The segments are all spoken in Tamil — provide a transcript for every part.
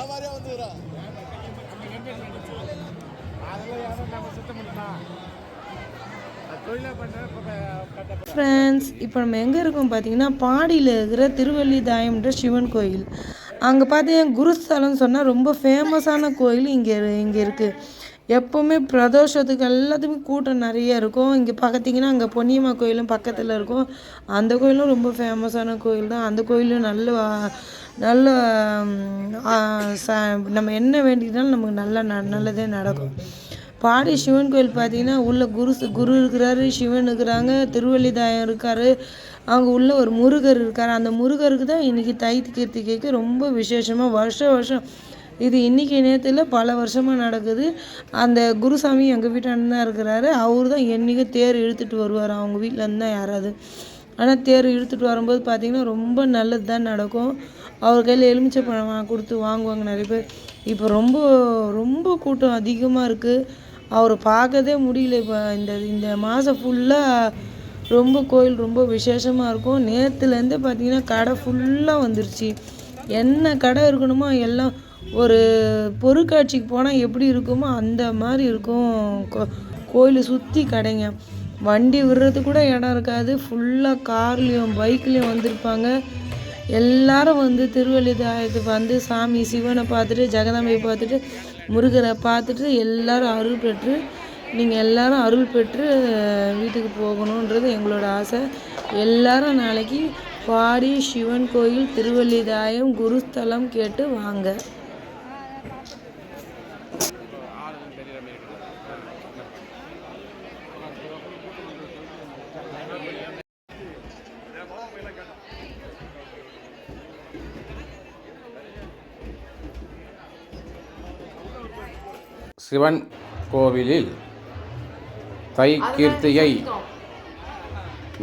வியாபாரியா வந்துக்கிறா. ஃப்ரெண்ட்ஸ் இப்போ நம்ம எங்கே இருக்கோம் பார்த்தீங்கன்னா பாடியில் இருக்கிற திருவல்லிதாயம்ன்ற சிவன் கோயில். அங்கே பார்த்தீங்கன்னா குருஸ்தலம்னு சொன்னால் ரொம்ப ஃபேமஸான கோயில் இங்கே இங்கே இருக்குது எப்போவுமே பிரதோஷத்துக்கு எல்லாத்துக்குமே கூட்டம் நிறைய இருக்கும். இங்கே பார்த்தீங்கன்னா அங்கே பொன்னியம்மா கோயிலும் பக்கத்தில் இருக்கும். அந்த கோயிலும் ரொம்ப ஃபேமஸான கோயில் தான். அந்த கோயிலும் நல்ல நல்ல ச- நம்ம என்ன வேண்டிக்கிட்டாலும் நமக்கு நல்ல ந- நல்லதே நடக்கும். பாடி சிவன் கோயில் பார்த்தீங்கன்னா உள்ள குரு குரு இருக்கிறாரு சிவன் இருக்கிறாங்க திருவள்ளிதாயம் இருக்காரு. அங்கே உள்ள ஒரு முருகர் இருக்கார். அந்த முருகருக்கு தான் இன்னைக்கு தை கீர்த்திகைக்கு ரொம்ப விசேஷமாக வருஷம் வருஷம் இது இன்றைக்கி நேரத்தில் பல வருஷமாக நடக்குது. அந்த குருசாமி எங்கள் வீட்டாண்டு தான் இருக்கிறாரு. அவர் தான் என்றைக்கும் தேர் இழுத்துட்டு வருவார். அவங்க வீட்டிலேருந்து தான் யாராவது. ஆனால் தேர் இழுத்துட்டு வரும்போது பார்த்தீங்கன்னா ரொம்ப நல்லது தான் நடக்கும். அவர் கையில் எலுமிச்சை பழம் கொடுத்து வாங்குவாங்க நிறைய பேர். இப்போ ரொம்ப ரொம்ப கூட்டம் அதிகமாக இருக்குது அவரை பார்க்கவே முடியல இப்போ. இந்த இந்த மாதம் ஃபுல்லாக ரொம்ப கோயில் ரொம்ப விசேஷமாக இருக்கும். நேற்றுலேருந்தே பார்த்தீங்கன்னா கடை ஃபுல்லாக வந்துருச்சு. என்ன கடை இருக்கணுமோ எல்லாம் ஒரு பொருட்காட்சிக்கு போனால் எப்படி இருக்குமோ அந்த மாதிரி இருக்கும். கோ கோயிலை சுற்றி கடைங்க. வண்டி விடுறது கூட இடம் இருக்காது. ஃபுல்லாக கார்லேயும் பைக்லேயும் வந்திருப்பாங்க. எல்லாரும் வந்து திருவள்ளிதாயத்துக்கு வந்து சாமி சிவனை பார்த்துட்டு ஜெகதம்பையை பார்த்துட்டு முருகரை பார்த்துட்டு எல்லாரும் அருள் பெற்று நீங்கள் எல்லாரும் அருள் பெற்று வீட்டுக்கு போகணுன்றது எங்களோட ஆசை. எல்லாரும் நாளைக்கு பாடி சிவன் கோயில் திருவள்ளிதாயம் குருஸ்தலம் கேட்டு வாங்க. சிவன் கோவிலில் தை கீர்த்திகை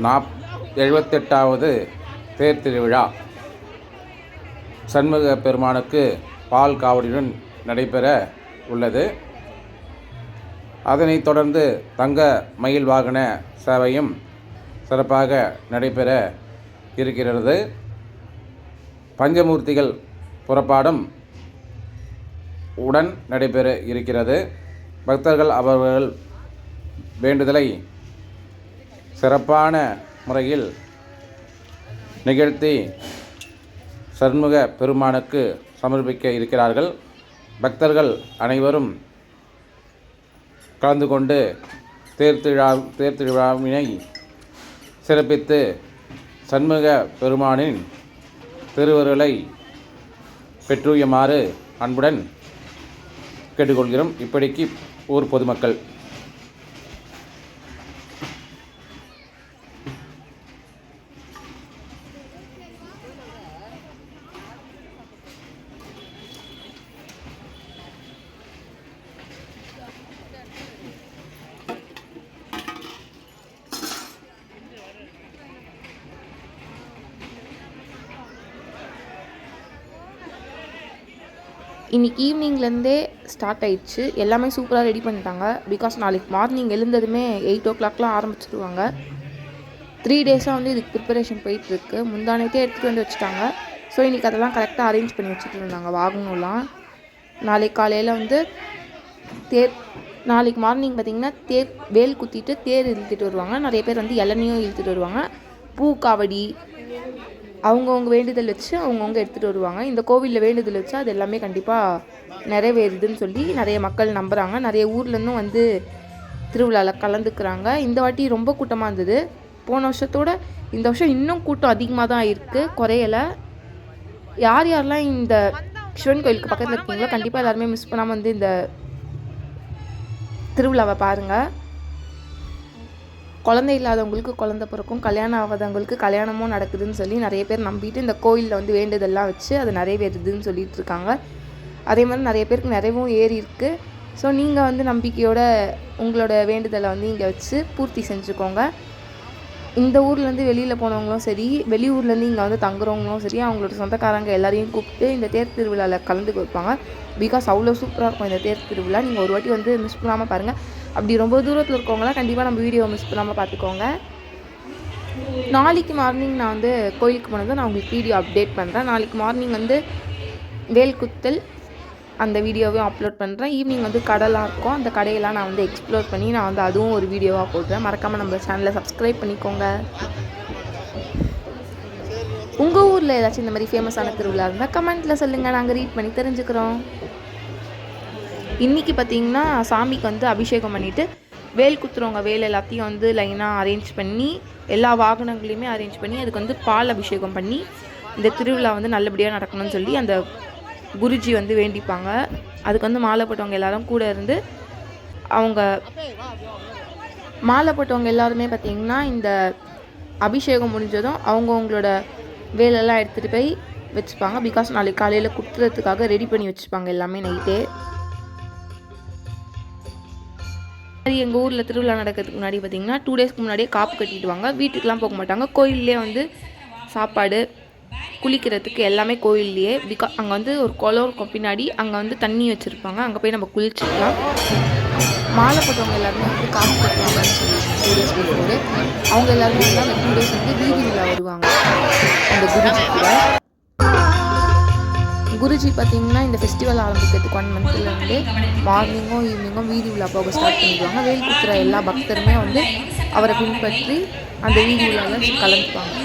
நாப் எழுபத்தெட்டாவது தேர் திருவிழா. சண்முக பெருமானுக்கு பால் காவடியுடன் நடைபெற உள்ளது. அதனைத் தொடர்ந்து தங்க மயில் வாகன சேவையும் சிறப்பாக நடைபெற இருக்கிறது. பஞ்சமூர்த்திகள் புறப்பாடும் உடன் நடைபெற இருக்கிறது. பக்தர்கள் அவர்கள் வேண்டுதலை சிறப்பான முறையில் நிகழ்த்தி சண்முக பெருமானுக்கு சமர்ப்பிக்க இருக்கிறார்கள். பக்தர்கள் அனைவரும் கலந்து கொண்டு தேர் திருவிழா சிறப்பித்து சண்முக பெருமானின் திருவருளை பெற்றுயுமாறு அன்புடன் கேட்டுக்கொள்கிறோம். இப்படிக்கு ஊர் பொதுமக்கள். இன்றைக்கி ஈவினிங்லேருந்தே ஸ்டார்ட் ஆயிடுச்சு. எல்லாமே சூப்பராக ரெடி பண்ணிட்டாங்க. பிகாஸ் நாளைக்கு மார்னிங் எழுந்ததுமே எயிட் ஓ கிளாக்லாம் ஆரம்பிச்சிடுவாங்க த்ரீ டேஸாக வந்து இதுக்கு ப்ரிப்பரேஷன் போயிட்டுருக்கு. முந்தானத்தே எடுத்துகிட்டு வந்து வச்சுட்டாங்க. ஸோ இன்றைக்கி அதெல்லாம் கரெக்டாக அரேஞ்ச் பண்ணி வச்சுட்டு இருந்தாங்க. வாகனம்லாம் நாளைக்கு காலையில் வந்து தேர் நாளைக்கு மார்னிங் பார்த்திங்கன்னா தேர் வேல் குத்திட்டு தேர் இழுத்துட்டு வருவாங்க. நிறைய பேர் வந்து இளநியும் இழுத்துட்டு வருவாங்க. பூ காவடி அவங்கவுங்க வேண்டுதல் வச்சு அவங்கவுங்க எடுத்துகிட்டு வருவாங்க. இந்த கோவிலில் வேண்டுதல் வச்சு அது எல்லாமே கண்டிப்பாக நிறைவேறுதுன்னு சொல்லி நிறைய மக்கள் நம்புகிறாங்க நிறைய ஊர்லேருந்தும் வந்து திருவிழாவில் கலந்துக்கிறாங்க. இந்த வாட்டி ரொம்ப கூட்டமாக இருந்தது. போன வருஷத்தோட இந்த வருஷம் இன்னும் கூட்டம் அதிகமாக தான் இருக்குது குறையலை. யார் யாரெல்லாம் இந்த சிவன் கோயிலுக்கு பக்கத்தில் இருக்கீங்களோ கண்டிப்பாக எல்லாருமே மிஸ் பண்ணாமல் வந்து இந்த திருவிழாவை பாருங்கள் குழந்தை இல்லாதவங்களுக்கு குழந்த பிறக்கும் கல்யாணம் ஆகாதவங்களுக்கு கல்யாணமும் நடக்குதுன்னு சொல்லி நிறைய பேர் நம்பிட்டு இந்த கோயிலில் வந்து வேண்டுதெல்லாம் வச்சு அது நிறைவேறுதுன்னு சொல்லிட்டு இருக்காங்க. அதே மாதிரி நிறைய பேருக்கு நிறைவும் ஏறி இருக்குது ஸோ நீங்கள் வந்து நம்பிக்கையோட உங்களோட வேண்டுதலை வந்து இங்கே வச்சு பூர்த்தி செஞ்சுக்கோங்க. இந்த ஊர்லேருந்து வெளியில் போனவங்களும் சரி வெளியூர்லேருந்து இங்கே வந்து தங்குறவங்களும் சரி அவங்களோட சொந்தக்காரங்க எல்லாரையும் கூப்பிட்டு இந்த தேர் திருவிழாவில் கலந்து வைப்பாங்க பிகாஸ் அவ்வளோ சூப்பராக இருக்கும் இந்த தேர் திருவிழா. நீங்கள் ஒரு வாட்டி வந்து மிஸ் பண்ணாமல் பாருங்கள் அப்படி ரொம்ப தூரத்தில் இருக்கவங்களாம் கண்டிப்பாக நம்ம வீடியோ மிஸ் பண்ணாமல் பார்த்துக்கோங்க. நாளைக்கு மார்னிங் நான் வந்து கோயிலுக்கு போனதை நான் உங்களுக்கு வீடியோ அப்டேட் பண்ணுறேன் நாளைக்கு மார்னிங் வந்து வேல் குத்தல் அந்த வீடியோவையும் அப்லோட் பண்ணுறேன் ஈவினிங் வந்து கடைலாம் இருக்கும். அந்த கடையெல்லாம் நான் வந்து எக்ஸ்ப்ளோர் பண்ணி நான் வந்து அதுவும் ஒரு வீடியோவாக போடுறேன். மறக்காமல் நம்ம சேனலை சப்ஸ்கிரைப் பண்ணிக்கோங்க. உங்கள் ஊரில் ஏதாச்சும் இந்த மாதிரி ஃபேமஸான திருவிழா இருந்தால் கமெண்ட்டில் சொல்லுங்கள் நாங்கள் ரீட் பண்ணி தெரிஞ்சுக்கிறோம். இன்றைக்கி பார்த்தீங்கன்னா சாமிக்கு வந்து அபிஷேகம் பண்ணிவிட்டு வேல் குத்துறவங்க வேல் எல்லாத்தையும் வந்து லைனாக அரேஞ்ச் பண்ணி எல்லா வாகனங்களையுமே அரேஞ்ச் பண்ணி அதுக்கு வந்து பால் அபிஷேகம் பண்ணி இந்த திருவிழா வந்து நல்லபடியாக நடக்கணும்னு சொல்லி அந்த குருஜி வந்து வேண்டிப்பாங்க. அதுக்கு வந்து மாலை போட்டவங்க எல்லாரும் கூட இருந்து அவங்க மாலை போட்டவங்க எல்லாருமே பார்த்திங்கன்னா இந்த அபிஷேகம் முடிஞ்சதும் அவங்கவுங்களோட வேலெல்லாம் எடுத்துகிட்டு போய் வச்சுப்பாங்க. பிகாஸ் நாளைக்கு காலையில் குத்துறதுக்காக ரெடி பண்ணி வச்சுப்பாங்க எல்லாமே நைட்டே மாதிரி எங்கள் ஊரில் திருவிழா நடக்கிறதுக்கு முன்னாடி பார்த்தீங்கன்னா டூ டேஸ்க்கு முன்னாடியே காப்பு கட்டிடுவாங்க. வீட்டுக்கெலாம் போக மாட்டாங்க. கோயில்லே வந்து சாப்பாடு குளிக்கிறதுக்கு எல்லாமே கோயில்லையே. பிகா அங்கே வந்து ஒரு குளம் இருக்கும் பின்னாடி. அங்கே வந்து தண்ணி வச்சுருப்பாங்க. அங்கே போய் நம்ம குளிச்சுக்கலாம். மாலை போட்டவங்க எல்லாருமே வந்து காப்பு கட்டுவாங்கன்னு சொல்லி டூ டேஸ் அவங்க எல்லாருமே வந்து அந்த டூ டேஸ் வந்து வீதி விழா வருவாங்க. அந்த குருஜி கூட. குருஜி பார்த்தீங்கன்னா இந்த ஃபெஸ்டிவல் ஆரம்பிக்கிறதுக்கு ஒன் மந்த்லேருந்து மார்னிங்கும் ஈவினிங்கும் வீதி விழா போக ஸ்டார்ட் பண்ணிடுவாங்க. வேல் குத்துற எல்லா பக்தருமே வந்து அவரை பின்பற்றி அந்த வீதி விழாவில் கலந்துப்பாங்க